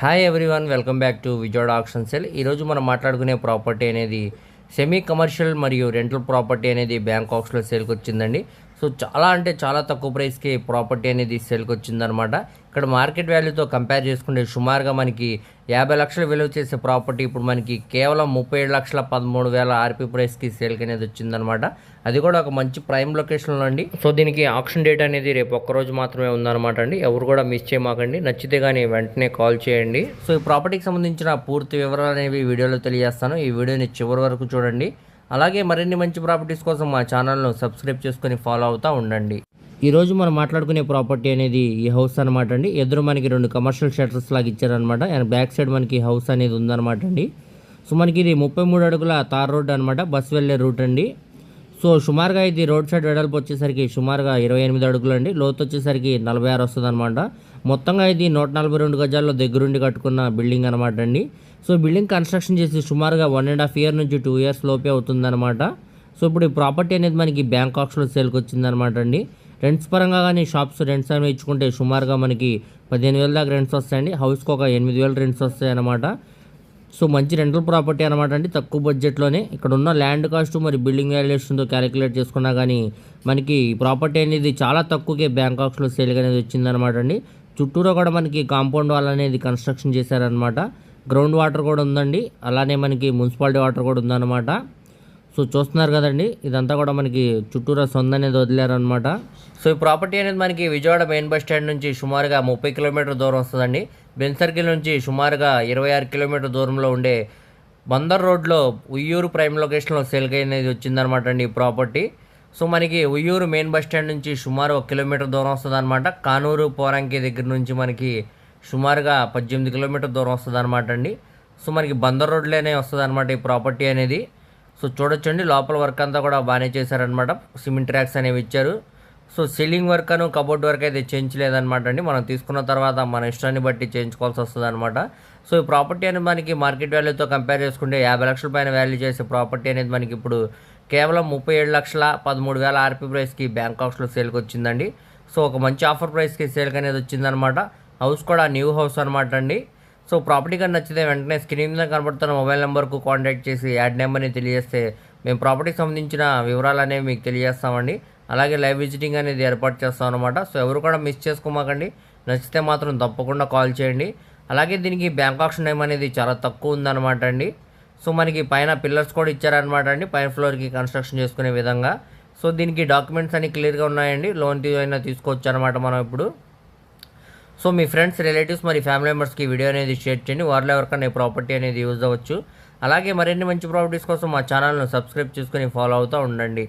Hi everyone welcome back to Vijayawada auction cell ఈరోజు మనం మాట్లాడుకునే ప్రాపర్టీ అనేది సెమీ కమర్షియల్ మరియు రెంటల్ ప్రాపర్టీ అనేది బ్యాంకాక్స్లో సేల్కి వచ్చిందండి. సో చాలా అంటే చాలా తక్కువ ప్రైస్కి ప్రాపర్టీ అనేది సేల్కి వచ్చిందనమాట. ఇక్కడ మార్కెట్ వాల్యూతో కంపేర్ చేసుకుంటే సుమారుగా మనకి యాభై లక్షలు విలువ చేసే ప్రాపర్టీ ఇప్పుడు మనకి కేవలం ముప్పై ఏడు లక్షల పదమూడు వేల ఆర్పీ ప్రైస్కి సేల్కి అనేది వచ్చిందనమాట. అది కూడా ఒక మంచి ప్రైమ్ లొకేషన్లో అండి. సో దీనికి ఆప్షన్ డేట్ అనేది రేపు ఒక్కరోజు మాత్రమే ఉందన్నమాట అండి. ఎవరు కూడా మిస్ చేయమాకండి. నచ్చితే కానీ వెంటనే కాల్ చేయండి. సో ఈ ప్రాపర్టీకి సంబంధించిన పూర్తి వివరాలు అనేవి వీడియోలో తెలియజేస్తాను. ఈ వీడియోని చివరి వరకు చూడండి. అలాగే మరిన్ని మంచి ప్రాపర్టీస్ కోసం మా ఛానల్ను సబ్స్క్రైబ్ చేసుకొని ఫాలో అవుతూ ఉండండి. ఈరోజు మనం మాట్లాడుకునే ప్రాపర్టీ అనేది ఈ హౌస్ అనమాట అండి. ఎదురు మనకి రెండు కమర్షియల్ షటర్స్ లాగా ఇచ్చారనమాట అండ్ బ్యాక్ సైడ్ మనకి హౌస్ అనేది ఉందన్నమాట అండి. సో మనకి ఇది ముప్పై మూడు అడుగుల తార్ రోడ్ అనమాట బస్ వెళ్ళే రూట్ అండి. సో సుమారుగా ఇది రోడ్ సైడ్ వెడల్పు వచ్చేసరికి సుమారుగా ఇరవై ఎనిమిది అడుగులు అండి లోతు వచ్చేసరికి నలభై ఆరు వస్తుంది అనమాట మొత్తంగా ఇది నూట నలభై రెండు గజాల్లో దగ్గరుండి కట్టుకున్న బిల్డింగ్ అనమాట అండి. సో బిల్డింగ్ కన్స్ట్రక్షన్ చేసి సుమారుగా వన్ అండ్ హాఫ్ ఇయర్ నుంచి టూ ఇయర్స్ లోపే అవుతుందన్నమాట. సో ఇప్పుడు ఈ ప్రాపర్టీ అనేది మనకి బ్యాంకాక్స్లో సేల్కి వచ్చిందనమాట అండి. రెంట్స్ పరంగా కానీ షాప్స్ రెంట్స్ అనేవి ఇచ్చుకుంటే సుమారుగా మనకి పదిహేను వేల దాకా రెంట్స్ వస్తాయండి. హౌస్కి ఒక ఎనిమిది వేలు రెంట్స్ వస్తాయి అన్నమాట సో మంచి రెంటల్ ప్రాపర్టీ అనమాట అండి. తక్కువ బడ్జెట్లోనే ఇక్కడ ఉన్న ల్యాండ్ కాస్ట్ మరి బిల్డింగ్ వాల్యుయేషన్తో క్యాలిక్యులేట్ చేసుకున్నా కానీ మనకి ప్రాపర్టీ అనేది చాలా తక్కువకే బ్యాంకాక్స్లో సేల్ అనేది వచ్చిందనమాట అండి. చుట్టూరా కూడా మనకి కాంపౌండ్ వాల్ అనేది కన్స్ట్రక్షన్ చేశారనమాట గ్రౌండ్ వాటర్ కూడా ఉందండి. అలానే మనకి మున్సిపాలిటీ వాటర్ కూడా ఉందన్నమాట. సో చూస్తున్నారు కదండి ఇదంతా కూడా మనకి చుట్టూరా సొంత అనేది వదిలేరనమాట సో ఈ ప్రాపర్టీ అనేది మనకి విజయవాడ మెయిన్ బస్ స్టాండ్ నుంచి సుమారుగా ముప్పై కిలోమీటర్ దూరం వస్తుందండి. బెన్సర్కిల్ నుంచి సుమారుగా ఇరవై ఆరు కిలోమీటర్ దూరంలో ఉండే బందర్ రోడ్లో ఉయ్యూరు ప్రైమ్ లొకేషన్లో సేల్కి అనేది వచ్చిందనమాట అండి ఈ ప్రాపర్టీ. సో మనకి ఉయ్యూరు మెయిన్ బస్ స్టాండ్ నుంచి సుమారు ఒక కిలోమీటర్ దూరం వస్తుంది అనమాట కానూరు పోరంకి దగ్గర నుంచి మనకి సుమారుగా పద్దెనిమిది కిలోమీటర్ దూరం వస్తుంది అనమాట అండి. సో మనకి బందర్ రోడ్లోనే వస్తుంది అనమాట ఈ ప్రాపర్టీ అనేది. సో చూడొచ్చండి లోపల వర్క్ అంతా కూడా బాగానే చేశారనమాట సిమెంట్ ట్రాక్స్ అనేవి ఇచ్చారు. సో సీలింగ్ వర్క్ అను కబోర్డ్ వర్క్ అయితే చేయించలేదన్నమాట అండి. మనం తీసుకున్న తర్వాత మన ఇష్టాన్ని బట్టి చేయించుకోవాల్సి వస్తుంది అనమాట సో ఈ ప్రాపర్టీ అనేది మనకి మార్కెట్ వాల్యూతో కంపేర్ చేసుకుంటే యాభై లక్షల పైన వాల్యూ చేసే ప్రాపర్టీ అనేది మనకి ఇప్పుడు కేవలం ముప్పై ఏడు లక్షల పదమూడు వేల ఆర్పీ ప్రైస్కి బ్యాంకాక్స్లో సేల్కి వచ్చిందండి. సో ఒక మంచి ఆఫర్ ప్రైస్కి సేల్కి అనేది వచ్చిందనమాట హౌస్ కూడా న్యూ హౌస్ అనమాట అండి. సో ప్రాపర్టీ కానీ నచ్చితే వెంటనే స్క్రీన్ మీద కనబడుతున్న మొబైల్ నెంబర్కు కాంటాక్ట్ చేసి యాడ్ నెంబర్ని తెలియజేస్తే మేము ప్రాపర్టీకి సంబంధించిన వివరాలు అనేవి మీకు తెలియజేస్తామండి. అలాగే లైవ్ విజిటింగ్ అనేది ఏర్పాటు చేస్తాం అనమాట సో ఎవరు కూడా మిస్ చేసుకోమాకండి. నచ్చితే మాత్రం తప్పకుండా కాల్ చేయండి. అలాగే దీనికి బ్యాంక్ ఆప్షన్ టైం అనేది చాలా తక్కువ ఉందన్నమాట అండి. సో మనకి పైన పిల్లర్స్ కూడా ఇచ్చారనమాట అండి. పైన ఫ్లోర్కి కన్స్ట్రక్షన్ చేసుకునే విధంగా. సో దీనికి డాక్యుమెంట్స్ అన్ని క్లియర్గా ఉన్నాయండి. లోన్ అయినా తీసుకోవచ్చు అనమాట మనం ఇప్పుడు. సో మీ ఫ్రెండ్స్ రిలేటివ్స్ మరి ఫ్యామిలీ మెంబర్స్కి వీడియో అనేది షేర్ చేయండి. వారిలో ఎవరికైనా ప్రాపర్టీ అనేది యూజ్ అవ్వచ్చు. అలాగే మరిన్ని మంచి ప్రాపర్టీస్ కోసం మా ఛానల్ను సబ్స్క్రైబ్ చేసుకొని ఫాలో అవుతూ ఉండండి.